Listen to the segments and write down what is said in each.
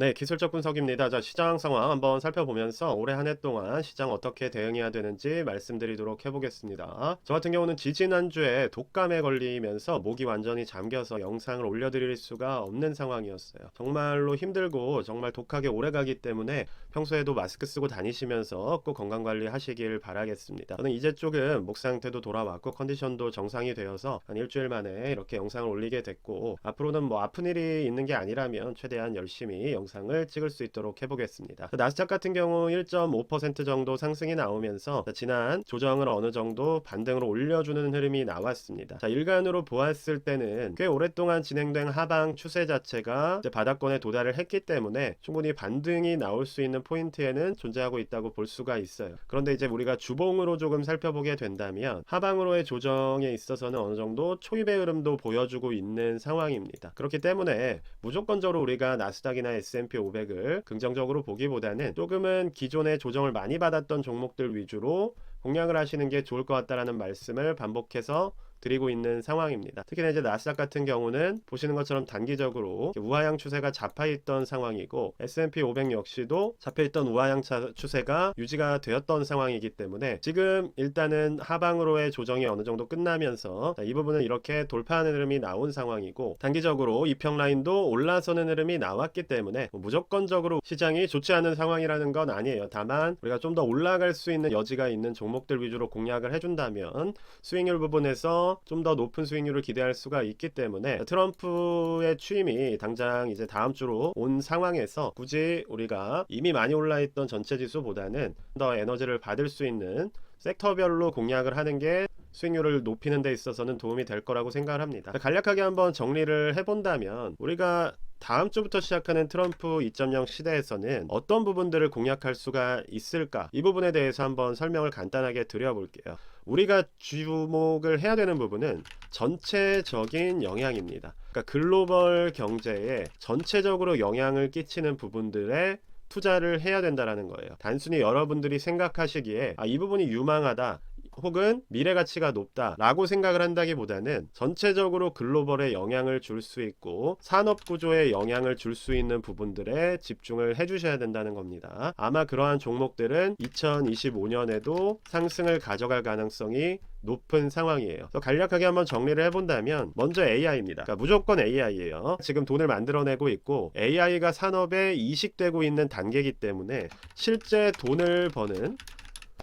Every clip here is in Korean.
네, 기술적 분석입니다. 자, 시장 상황 한번 살펴보면서 올해 한 해 동안 시장 어떻게 대응해야 되는지 말씀드리도록 해보겠습니다. 저 같은 경우는 지지난주에 독감에 걸리면서 목이 완전히 잠겨서 영상을 올려드릴 수가 없는 상황이었어요. 정말로 힘들고 정말 독하게 오래 가기 때문에 평소에도 마스크 쓰고 다니시면서 꼭 건강 관리 하시길 바라겠습니다. 저는 이제 조금 목 상태도 돌아왔고 컨디션도 정상이 되어서 한 일주일 만에 이렇게 영상을 올리게 됐고 앞으로는 뭐 아픈 일이 있는 게 아니라면 최대한 열심히 영상 을 찍을 수 있도록 해보겠습니다. 나스닥 같은 경우 1.5% 정도 상승이 나오면서 지난 조정을 어느 정도 반등으로 올려주는 흐름이 나왔습니다. 자, 일간으로 보았을 때는 꽤 오랫동안 진행된 하방 추세 자체가 바닥권에 도달을 했기 때문에 충분히 반등이 나올 수 있는 포인트에는 존재하고 있다고 볼 수가 있어요. 그런데 이제 우리가 주봉으로 조금 살펴보게 된다면 하방으로의 조정에 있어서는 어느 정도 초입의 흐름도 보여주고 있는 상황입니다. 그렇기 때문에 무조건적으로 우리가 나스닥이나 S&P 500을 긍정적으로 보기보다는 조금은 기존의 조정을 많이 받았던 종목들 위주로 공략을 하시는 게 좋을 것 같다라는 말씀을 반복해서 드리고 있는 상황입니다. 특히나 이제 나스닥 같은 경우는 보시는 것처럼 단기적으로 우하향 추세가 잡혀있던 상황이고 S&P 500 역시도 잡혀있던 우하향 차- 추세가 유지가 되었던 상황이기 때문에 지금 일단은 하방으로의 조정이 어느 정도 끝나면서 자, 이 부분은 이렇게 돌파하는 흐름이 나온 상황이고 단기적으로 이평 라인도 올라서는 흐름이 나왔기 때문에 뭐 무조건적으로 시장이 좋지 않은 상황이라는 건 아니에요. 다만 우리가 좀 더 올라갈 수 있는 여지가 있는 종목들 위주로 공략을 해준다면 수익률 부분에서 좀 더 높은 수익률을 기대할 수가 있기 때문에 트럼프의 취임이 당장 이제 다음 주로 온 상황에서 굳이 우리가 이미 많이 올라있던 전체 지수보다는 더 에너지를 받을 수 있는 섹터별로 공략을 하는 게 수익률을 높이는 데 있어서는 도움이 될 거라고 생각을 합니다. 간략하게 한번 정리를 해본다면 우리가 다음 주부터 시작하는 트럼프 2.0 시대에서는 어떤 부분들을 공략할 수가 있을까? 이 부분에 대해서 한번 설명을 간단하게 드려볼게요. 우리가 주목을 해야 되는 부분은 전체적인 영향입니다. 그러니까 글로벌 경제에 전체적으로 영향을 끼치는 부분들에 투자를 해야 된다라는 거예요. 단순히 여러분들이 생각하시기에 아, 이 부분이 유망하다. 혹은 미래 가치가 높다라고 생각을 한다기보다는 전체적으로 글로벌에 영향을 줄 수 있고 산업 구조에 영향을 줄 수 있는 부분들에 집중을 해 주셔야 된다는 겁니다. 아마 그러한 종목들은 2025년에도 상승을 가져갈 가능성이 높은 상황이에요. 간략하게 한번 정리를 해본다면 먼저 AI입니다. 그러니까 무조건 AI예요. 지금 돈을 만들어내고 있고 AI가 산업에 이식되고 있는 단계이기 때문에 실제 돈을 버는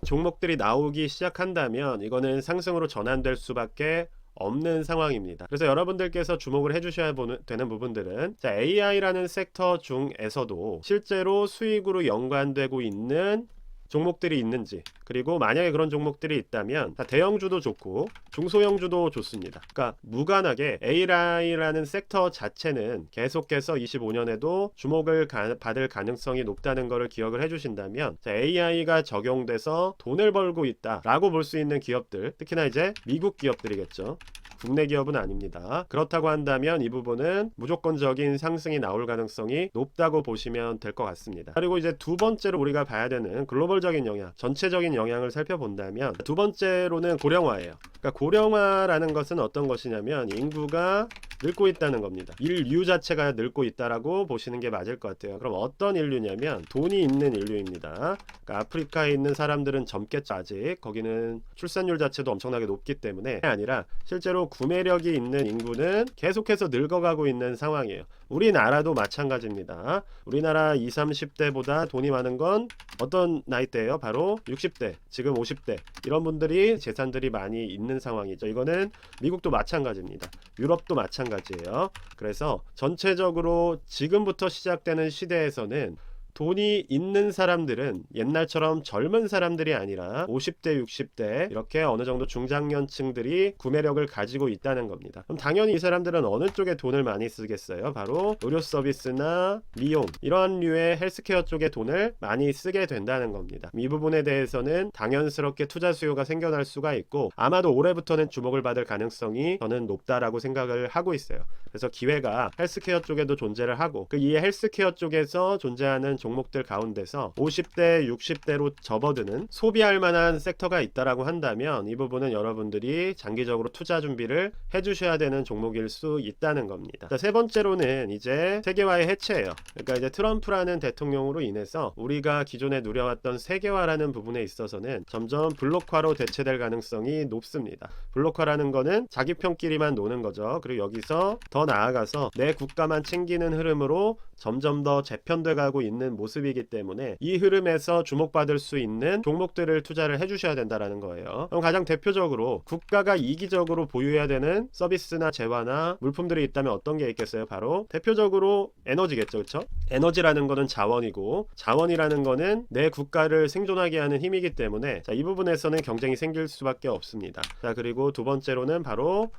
종목들이 나오기 시작한다면 이거는 상승으로 전환될 수밖에 없는 상황입니다. 그래서 여러분들께서 주목을 해주셔야 보는, 되는 부분들은 자, AI라는 섹터 중에서도 실제로 수익으로 연관되고 있는 종목들이 있는지 그리고 만약에 그런 종목들이 있다면 다 대형주도 좋고 중소형주도 좋습니다. 그러니까 무관하게 AI라는 섹터 자체는 계속해서 25년에도 주목을 가- 받을 가능성이 높다는 것을 기억을 해주신다면 AI가 적용돼서 돈을 벌고 있다라고 볼 수 있는 기업들 특히나 이제 미국 기업들이겠죠. 국내 기업은 아닙니다. 그렇다고 한다면 이 부분은 무조건적인 상승이 나올 가능성이 높다고 보시면 될 것 같습니다. 그리고 이제 두 번째로 우리가 봐야 되는 글로벌적인 영향, 전체적인 영향을 살펴본다면 두 번째로는 고령화예요. 그러니까 고령화라는 것은 어떤 것이냐면 인구가 늙고 있다는 겁니다. 인류 자체가 늙고 있다라고 보시는 게 맞을 것 같아요. 그럼 어떤 인류냐면 돈이 있는 인류입니다. 그러니까 아프리카에 있는 사람들은 젊겠죠 아직 거기는 출산율 자체도 엄청나게 높기 때문에 아니라 실제로 구매력이 있는 인구는 계속해서 늙어가고 있는 상황이에요. 우리나라도 마찬가지입니다. 우리나라 20, 30대보다 돈이 많은 건 어떤 나이대예요? 바로 60대, 지금 50대 이런 분들이 재산들이 많이 있는 상황이죠. 이거는 미국도 마찬가지입니다. 유럽도 마찬가지예요. 그래서 전체적으로 지금부터 시작되는 시대에서는 돈이 있는 사람들은 옛날처럼 젊은 사람들이 아니라 50대, 60대 이렇게 어느 정도 중장년층들이 구매력을 가지고 있다는 겁니다. 그럼 당연히 이 사람들은 어느 쪽에 돈을 많이 쓰겠어요? 바로 의료 서비스나 미용 이러한 류의 헬스케어 쪽에 돈을 많이 쓰게 된다는 겁니다. 이 부분에 대해서는 당연스럽게 투자 수요가 생겨날 수가 있고 아마도 올해부터는 주목을 받을 가능성이 저는 높다라고 생각을 하고 있어요. 그래서 기회가 헬스케어 쪽에도 존재를 하고 그 이에 헬스케어 쪽에서 존재하는 종목들 가운데서 50대, 60대로 접어드는 소비할 만한 섹터가 있다라고 한다면 이 부분은 여러분들이 장기적으로 투자 준비를 해주셔야 되는 종목일 수 있다는 겁니다. 자, 세 번째로는 이제 세계화의 해체예요. 그러니까 이제 트럼프라는 대통령으로 인해서 우리가 기존에 누려왔던 세계화라는 부분에 있어서는 점점 블록화로 대체될 가능성이 높습니다. 블록화라는 거는 자기 편끼리만 노는 거죠. 그리고 여기서 더 나아가서 내 국가만 챙기는 흐름으로 점점 더 재편돼 가고 있는 모습이기 때문에 이 흐름에서 주목받을 수 있는 종목들을 투자를 해주셔야 된다라는 거예요. 그럼 가장 대표적으로 국가가 이기적으로 보유해야 되는 서비스나 재화나 물품들이 있다면 어떤 게 있겠어요? 바로 대표적으로 에너지겠죠, 그렇죠? 에너지라는 거는 자원이고 자원이라는 거는 내 국가를 생존하게 하는 힘이기 때문에 자, 이 부분에서는 경쟁이 생길 수밖에 없습니다. 자, 그리고 두 번째로는 바로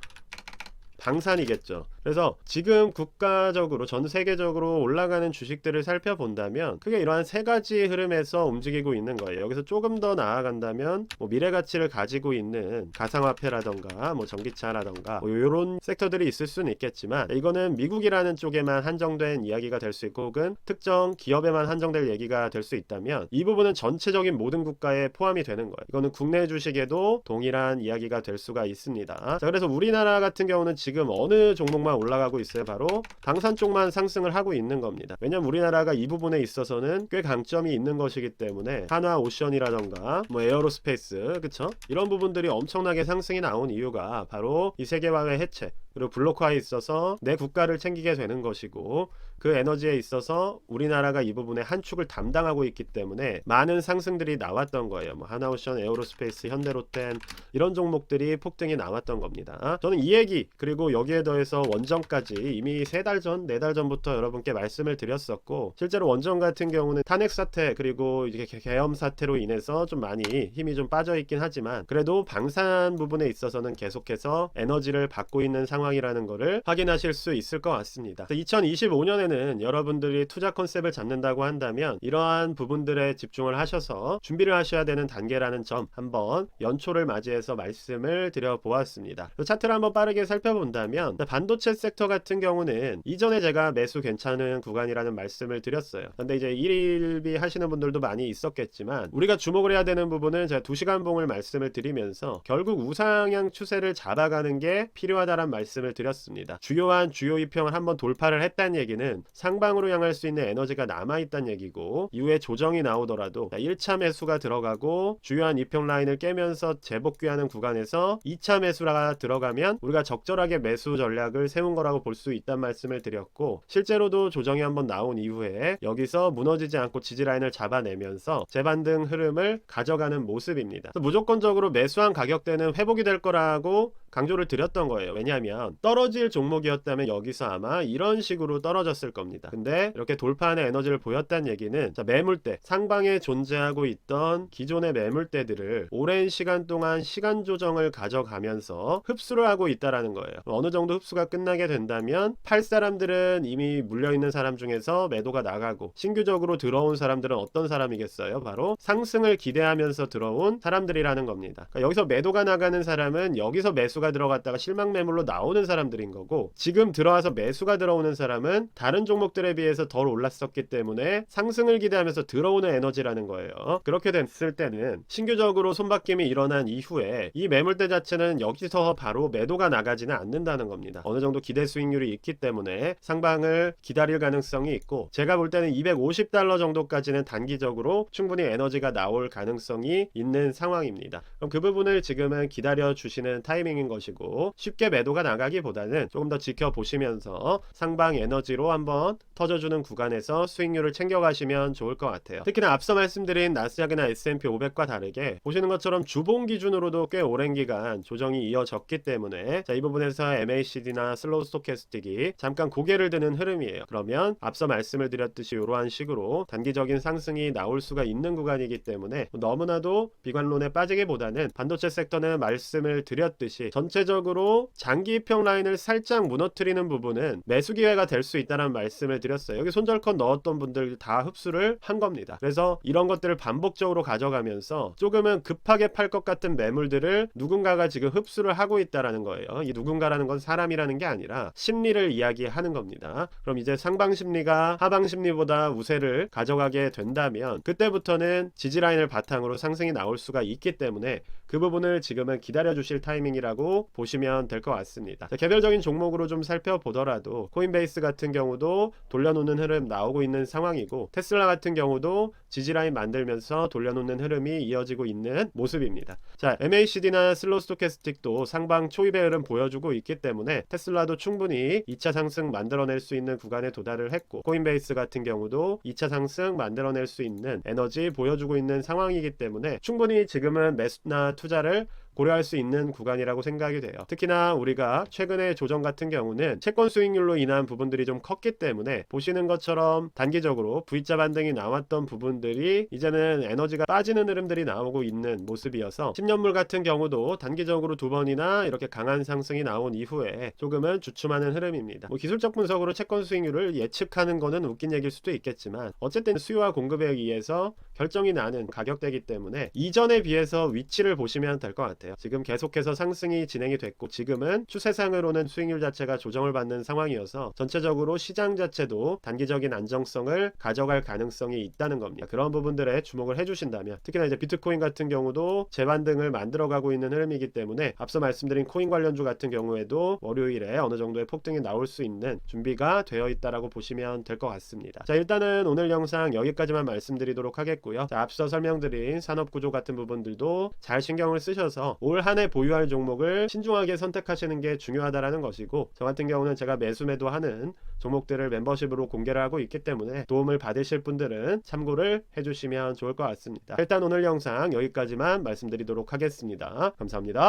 방산이겠죠. 그래서 지금 국가적으로 전 세계적으로 올라가는 주식들을 살펴본다면 크게 이러한 세 가지 흐름에서 움직이고 있는 거예요. 여기서 조금 더 나아간다면 뭐 미래 가치를 가지고 있는 가상화폐라던가 뭐 전기차라던가 뭐 이런 섹터들이 있을 수는 있겠지만 이거는 미국이라는 쪽에만 한정된 이야기가 될 수 있고 혹은 특정 기업에만 한정될 얘기가 될 수 있다면 이 부분은 전체적인 모든 국가에 포함이 되는 거예요. 이거는 국내 주식에도 동일한 이야기가 될 수가 있습니다. 자, 그래서 우리나라 같은 경우는 지금 어느 종목만 올라가고 있어요. 바로 방산 쪽만 상승을 하고 있는 겁니다. 왜냐면 우리나라가 이 부분에 있어서는 꽤 강점이 있는 것이기 때문에 한화 오션이라던가 뭐 에어로스페이스 그쵸? 이런 부분들이 엄청나게 상승이 나온 이유가 바로 이 세계화의 해체 그리고 블록화에 있어서 내 국가를 챙기게 되는 것이고 그 에너지에 있어서 우리나라가 이 부분에 한 축을 담당하고 있기 때문에 많은 상승들이 나왔던 거예요. 뭐 하나오션, 에어로스페이스, 현대로텐 이런 종목들이 폭등이 나왔던 겁니다. 저는 이 얘기 그리고 여기에 더해서 원전까지 이미 세 달 전, 네 달 전부터 여러분께 말씀을 드렸었고 실제로 원전 같은 경우는 탄핵 사태 그리고 이게 개- 계엄 사태로 인해서 좀 많이 힘이 좀 빠져 있긴 하지만 그래도 방산 부분에 있어서는 계속해서 에너지를 받고 있는 상황이라는 거를 확인하실 수 있을 것 같습니다. 2025년에 는 여러분들이 투자 컨셉을 잡는다고 한다면 이러한 부분들에 집중을 하셔서 준비를 하셔야 되는 단계라는 점 한번 연초를 맞이해서 말씀을 드려 보았습니다. 차트를 한번 빠르게 살펴본다면 반도체 섹터 같은 경우는 이전에 제가 매수 괜찮은 구간이라는 말씀을 드렸어요. 근데 이제 일일비 하시는 분들도 많이 있었겠지만 우리가 주목을 해야 되는 부분은 제가 2시간 봉을 말씀을 드리면서 결국 우상향 추세를 잡아가는 게 필요하다는 말씀을 드렸습니다. 주요한 주요 이평을 한번 돌파를 했다는 얘기는 상방으로 향할 수 있는 에너지가 남아있다는 얘기고 이후에 조정이 나오더라도 1차 매수가 들어가고 주요한 이평 라인을 깨면서 재복귀하는 구간에서 2차 매수가 들어가면 우리가 적절하게 매수 전략을 세운 거라고 볼 수 있다는 말씀을 드렸고 실제로도 조정이 한번 나온 이후에 여기서 무너지지 않고 지지 라인을 잡아내면서 재반등 흐름을 가져가는 모습입니다. 무조건적으로 매수한 가격대는 회복이 될 거라고 강조를 드렸던 거예요. 왜냐하면 떨어질 종목이었다면 여기서 아마 이런 식으로 떨어졌을 겁니다. 근데 이렇게 돌파하는 에너지를 보였다는 얘기는 자, 매물대 상방에 존재하고 있던 기존의 매물대들을 오랜 시간 동안 시간 조정을 가져가면서 흡수를 하고 있다라는 거예요. 어느 정도 흡수가 끝나게 된다면 팔 사람들은 이미 물려 있는 사람 중에서 매도가 나가고 신규적으로 들어온 사람들은 어떤 사람이겠어요? 바로 상승을 기대하면서 들어온 사람들이라는 겁니다. 그러니까 여기서 매도가 나가는 사람은 여기서 매수가 들어갔다가 실망 매물로 나오는 사람들인 거고 지금 들어와서 매수가 들어오는 사람은 다른 종목들에 비해서 덜 올랐었기 때문에 상승을 기대하면서 들어오는 에너지라는 거예요. 그렇게 됐을 때는 신규적으로 손바뀜이 일어난 이후에 이 매물대 자체는 여기서 바로 매도가 나가지는 않는다는 겁니다. 어느 정도 기대 수익률이 있기 때문에 상방을 기다릴 가능성이 있고 제가 볼 때는 250달러 정도까지는 단기적으로 충분히 에너지가 나올 가능성이 있는 상황입니다. 그럼 그 부분을 지금은 기다려 주시는 타이밍인 것이고 쉽게 매도가 나가기보다는 조금 더 지켜보시면서 상방 에너지로 한번 터져주는 구간에서 수익률을 챙겨가시면 좋을 것 같아요. 특히나 앞서 말씀드린 나스닥이나 S&P 500과 다르게 보시는 것처럼 주봉 기준으로도 꽤 오랜 기간 조정이 이어졌기 때문에 자, 이 부분에서 MACD나 슬로우 스토캐스틱이 잠깐 고개를 드는 흐름이에요. 그러면 앞서 말씀을 드렸듯이 이러한 식으로 단기적인 상승이 나올 수가 있는 구간이기 때문에 너무나도 비관론에 빠지기보다는 반도체 섹터는 말씀을 드렸듯이 전체적으로 장기 입평 라인을 살짝 무너뜨리는 부분은 매수 기회가 될 수 있다는 말씀을 드렸어요. 여기 손절컷 넣었던 분들 다 흡수를 한 겁니다. 그래서 이런 것들을 반복적으로 가져가면서 조금은 급하게 팔 것 같은 매물들을 누군가가 지금 흡수를 하고 있다라는 거예요. 이 누군가라는 건 사람이라는 게 아니라 심리를 이야기하는 겁니다. 그럼 이제 상방 심리가 하방 심리보다 우세를 가져가게 된다면 그때부터는 지지 라인을 바탕으로 상승이 나올 수가 있기 때문에 그 부분을 지금은 기다려 주실 타이밍이라고 보시면 될 것 같습니다. 자, 개별적인 종목으로 좀 살펴보더라도 코인베이스 같은 경우도 돌려놓는 흐름 나오고 있는 상황이고 테슬라 같은 경우도 지지라인 만들면서 돌려놓는 흐름이 이어지고 있는 모습입니다. 자, MACD나 슬로우 스토캐스틱도 상방 초입의 흐름 보여주고 있기 때문에 테슬라도 충분히 2차 상승 만들어낼 수 있는 구간에 도달을 했고 코인베이스 같은 경우도 2차 상승 만들어낼 수 있는 에너지 보여주고 있는 상황이기 때문에 충분히 지금은 매수나 투자를 고려할 수 있는 구간이라고 생각이 돼요. 특히나 우리가 최근에 조정 같은 경우는 채권 수익률로 인한 부분들이 좀 컸기 때문에 보시는 것처럼 단기적으로 V자 반등이 나왔던 부분들이 이제는 에너지가 빠지는 흐름들이 나오고 있는 모습이어서 10년물 같은 경우도 단기적으로 두 번이나 이렇게 강한 상승이 나온 이후에 조금은 주춤하는 흐름입니다. 뭐 기술적 분석으로 채권 수익률을 예측하는 거는 웃긴 얘기일 수도 있겠지만 어쨌든 수요와 공급에 의해서 결정이 나는 가격대이기 때문에 이전에 비해서 위치를 보시면 될 것 같아요. 지금 계속해서 상승이 진행이 됐고 지금은 추세상으로는 수익률 자체가 조정을 받는 상황이어서 전체적으로 시장 자체도 단기적인 안정성을 가져갈 가능성이 있다는 겁니다. 그런 부분들에 주목을 해주신다면 특히나 이제 비트코인 같은 경우도 재반등을 만들어가고 있는 흐름이기 때문에 앞서 말씀드린 코인 관련주 같은 경우에도 월요일에 어느 정도의 폭등이 나올 수 있는 준비가 되어 있다라고 보시면 될 것 같습니다. 자 일단은 오늘 영상 여기까지만 말씀드리도록 하겠고요. 자, 앞서 설명드린 산업 구조 같은 부분들도 잘 신경을 쓰셔서 올 한 해 보유할 종목을 신중하게 선택하시는 게 중요하다라는 것이고 저 같은 경우는 제가 매수 매도하는 종목들을 멤버십으로 공개를 하고 있기 때문에 도움을 받으실 분들은 참고를 해주시면 좋을 것 같습니다. 일단 오늘 영상 여기까지만 말씀드리도록 하겠습니다. 감사합니다.